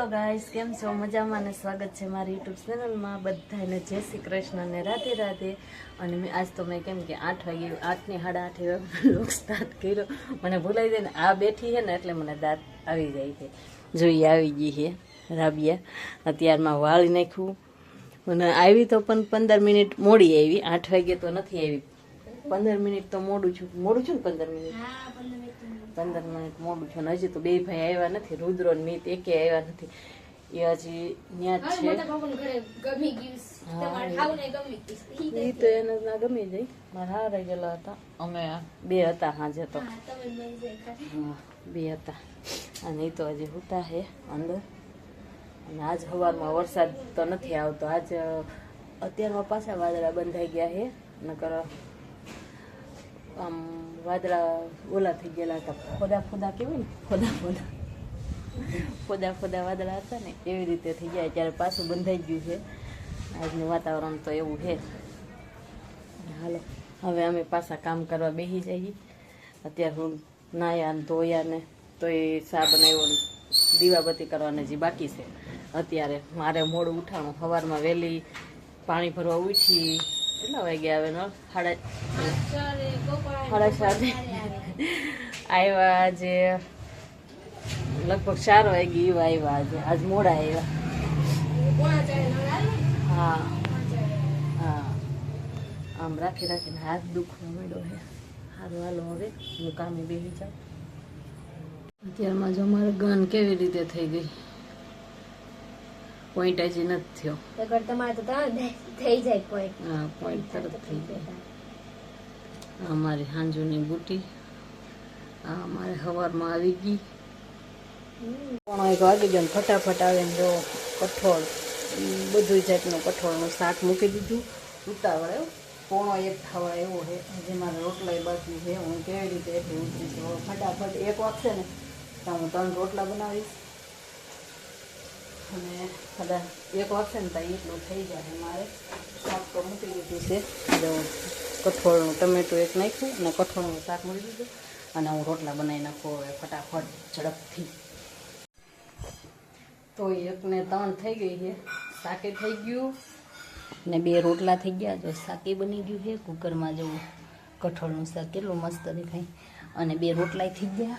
હાલો guys, કેમ છો? મજામાં અને સ્વાગત છે મારી યુટ્યુબ ચેનલમાં બધાને જય શ્રી કૃષ્ણ અને રાધે રાધે. અને મેં આજ તો મેં કેમ કે આઠ વાગે, આઠની સાડા આઠે લોક સ્ટાર્ટ કર્યો. મને ભૂલાઈ જાય ને આ બેઠી છે ને એટલે મને દાંત આવી જાય છે. જોઈએ આવી ગઈ છે રાબિયા. અત્યારમાં વાળી નાખ્યું. અને આવી તો પણ પંદર મિનિટ મોડી આવી. આઠ વાગે તો નથી આવી. પંદર મિનિટ તો મોડું છું. મોડું છું ને પંદર મિનિટ? પંદર મિનિટ મોડું છે હજી તો બે ભાઈ આવ્યા નથી રુદ્રો ને મીત એકે આવ્યા નથી. એ હજી ન્યા જ છે. એ. તો એને ના ગમી જાય મારા હારે ગયેલા હતા. અમે બે હતા હાજે તો. હા બે હતા. અને એ તો હજી હુતા હે અંદર. અને આજ સવારમાં વરસાદ તો નથી આવતો. આજ અત્યારમાં પાછા વાદળા બંધાઈ ગયા હે. નકર આમ વાદળા ઓલા થઈ ગયેલા હતા. ખોદા ખોદા કેવાય ને? ખોદા ખોદા. ખોદા ખોદા વાદળા હતા ને એવી રીતે થઈ જાય. ત્યારે પાછું બંધાઈ ગયું છે. આજનું વાતાવરણ તો એવું છે. હાલો હવે અમે પાછા કામ કરવા બેસી જઈએ. અત્યારે હું નાયા ને ધોયા ને તો એ સા બનાવ્યો દીવાબત્તી કરવાની જે બાકી છે. અત્યારે મારે મોડું ઉઠાણું. સવારમાં વહેલી પાણી ભરવા ઉઠી કેટલા વાગે આવે ને સાડા સાડા સાત આવ્યા આજે લગભગ ચાર વાગે એવા આવ્યા આજે આજ મોડા આવ્યા હા હા આમ રાખી રાખીને હાથ દુખવા માંડ્યો હે સારું હાલો હવે હું કામે બેસી જાઉં અત્યારમાં જો અમારે ગન કેવી રીતે થઈ ગઈ પોઈન્ટ હજી નથી થયો. એકવાર તમારે તો થઈ જાય પોઈન્ટ હા પોઈન્ટ તરત થઈ જાય. આ અમારી હાંજુની બુટી આ અમારે સવારમાં આવી ગઈ. પોણો એક વાગી ગયો ને ફટાફટ આવીને જો કઠોળ બધું જાતનું કઠોળનું શાક મૂકી દીધું. ઉતાવળે. પોણો એક થવા એવો છે હજી મારે રોટલાય બાકી છે. હું કેવી રીતે એટલી ઉતરી છું? ફટાફટ એક વાગશે ને તો હું ત્રણ રોટલા બનાવીશ. અને કદાચ એક વાગશે ને તો એટલું થઈ જાય. મારે શાક તો મૂકી દીધું છે. જો કઠોળનું ટમેટું એક નાખ્યું અને કઠોળનું શાક મૂકી દીધું અને હું રોટલા બનાવી નાખું હવે ફટાફટ ઝડપથી. તો એકને ત્રણ થઈ ગઈ છે. શાકે થઈ ગયું ને બે રોટલા થઈ ગયા. જો શાકે બની ગયું છે. કુકરમાં જેવું કઠોળનું શાક કેટલું મસ્ત દેખાય. અને બે રોટલાય થઈ ગયા.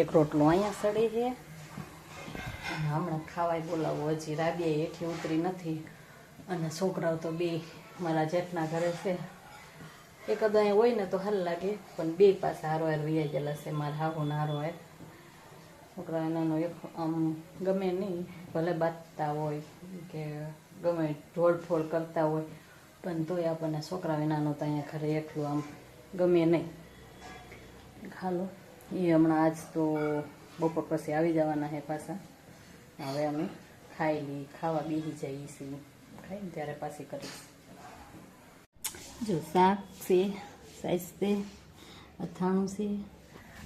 એક રોટલો અહીંયા સડે છે. હમણાં ખાવાય બોલાવો, હજી રાબિયા હેઠી ઉતરી નથી. અને છોકરાઓ તો બે મારા જેઠના ઘરે છે. એ અહીંયા હોય ને તો હાલ લાગે, પણ બે પાસે હારો હાર વૈયા ગયેલા છે, મારા હાહુ ને હારો હાર છોકરા એનાનો એક આમ ગમે નહીં, ભલે બાંધતા હોય કે ગમે ઢોળફોળ કરતા હોય, પણ તોય આપણને છોકરા વિનાનો તો અહીંયા ઘરે એકલું આમ ગમે નહીં. હાલો એ હમણાં આજ તો બપોર પછી આવી જવાના છે પાછા. હવે અમે ખાઈ લઈ ખાવા બેસી જઈએ છીએ. ખાઈને ત્યારે પાછી કરીશ. જો શાક છે સાઈઝ છે, અથાણું છે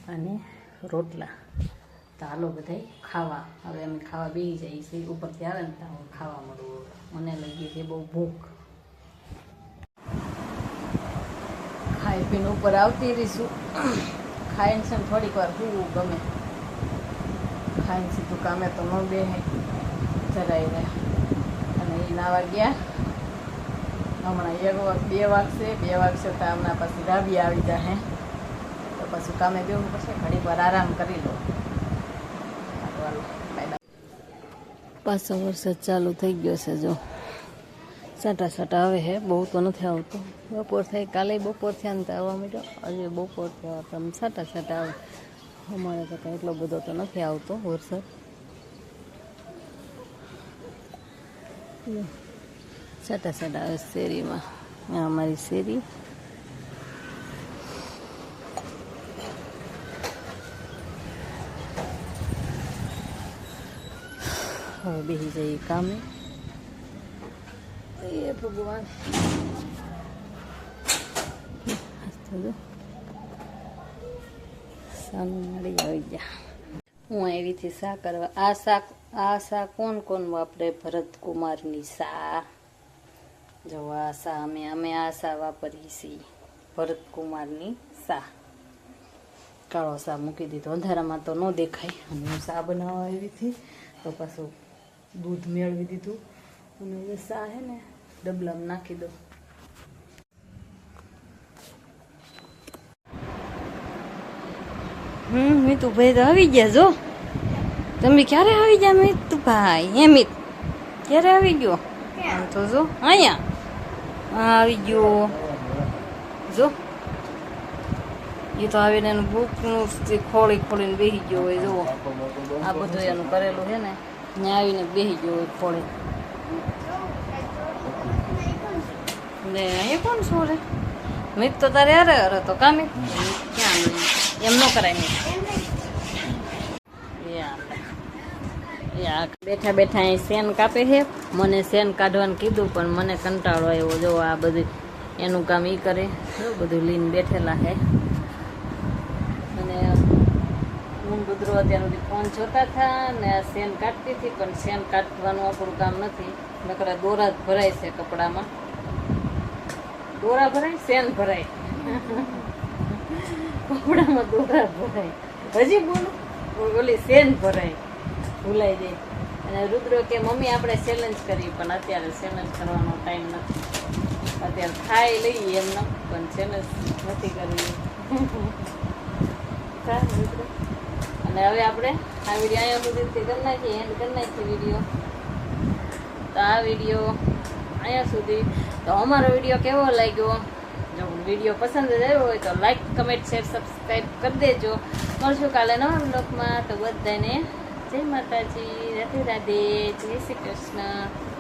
અને રોટલા. તો બધા ખાવા. હવે અમે ખાવા બેસી છીએ. ઉપરથી આવે ને તો ખાવા મળું મને લાગી છે બહુ ભૂખ. ખાઈ પીને ઉપર આવતી રહીશું. ખાઈને છે થોડીક વાર હું ગમે. ખાઈને સીધું કામે તો ન બે જરાય રહે અને એ નાવા ગયા હમણાં એક વાગ બે વાગશે બે વાગશે તો હમણાં પછી રાબી આવી જાય તો પછી કામે બેવું પડશે ઘડીક વાર આરામ કરી લો પાછો વરસાદ ચાલુ થઈ ગયો છે જો સાટા સાટા આવે છે બહુ તો નથી આવતો બપોર થાય કાલે બપોર થયા ને તો આવવા માંડ્યો આજે બપોર થયા તો આમ સાટા સાટા આવે અમારે તો કંઈ એટલો બધો તો નથી આવતો વરસાદ. સાટા સાટા આવે શેરીમાં. આ અમારી શેરી. હવે બેસી જઈએ કામે. એ ભગવાન. સાનું મળી આવી જા. હું આવીથી સા કરવા? આ શાક આ શા કોણ કોણ વાપરે? ભરત કુમારની સા જો આ શા અમે અમે આ શા વાપરીએ છીએ. ભરત કુમારની સા કાળો શા મૂકી દીધો. અંધારામાં તો ન દેખાય. અને હું સા બનાવવા આવી હતી? તો પાછું દૂધ મેળવી દીધું. અને સા હે ને, ડબલામાં નાખી દો હમ મિતુભાઈ તો આવી ગયા જો. તમે ક્યારે આવી ગયા મિતુભાઈ હે મિત ક્યારે આવી ગયો? આમ તો જો અહીંયા. આવી ગયો. જો. એ તો આવીને એનું બુકનું ખોળી ખોળીને બેસી ગયો હોય જુઓ. આ બધું એનું કરેલું છે ને ત્યાં આવીને બેસી ગયો હોય ખોળી. ને એ કોણ શું રે મિત તો તારે અરે અરે તો કામે ક્યાં? એમ ન કરાય બેઠા બેઠા અહીં સેન કાપે છે. મને સેન કાઢવાનું કીધું, પણ મને કંટાળો આવ્યો. જો આ બધું એનું કામ એ કરે. જો બધું લીન બેઠેલા છે. અને હું ગુદરો અત્યાર ફોન જોતા હતા ને આ સેન કાઢતી હતી, પણ સેન કાઢવાનું આપણું કામ નથી. નકરા દોરા જ ભરાય છે કપડામાં. દોરા ભરાય, સેન ભરાય. કપડામાં દોરા ભરાય. હજી બોલું? ઓલી સેન ભરાય. ભૂલાઈ જાય. અને રુદ્રો કે, મમ્મી, આપણે ચેલેન્જ કરી પણ અત્યારે ચેલેન્જ કરવાનો ટાઈમ નથી. અત્યારે ખાઈ લઈએ એમને પણ ચેલેન્જ નથી કરવી? અને હવે આપણે આ વીડિયો અહીંયા સુધીથી કરી નાખીએ એન્ડ કરી નાખીએ વીડિયો તો આ વીડિયો અહીંયા સુધી. તો અમારો વીડિયો કેવો લાગ્યો? વીડિયો પસંદ આવ્યો હોય તો લાઈક કમેન્ટ શેર સબસ્ક્રાઈબ કરી દેજો. મળશું કાલે નવા બ્લોગમાં તો બધાને જય માતાજી. રાધે રાધે. જય શ્રી કૃષ્ણ.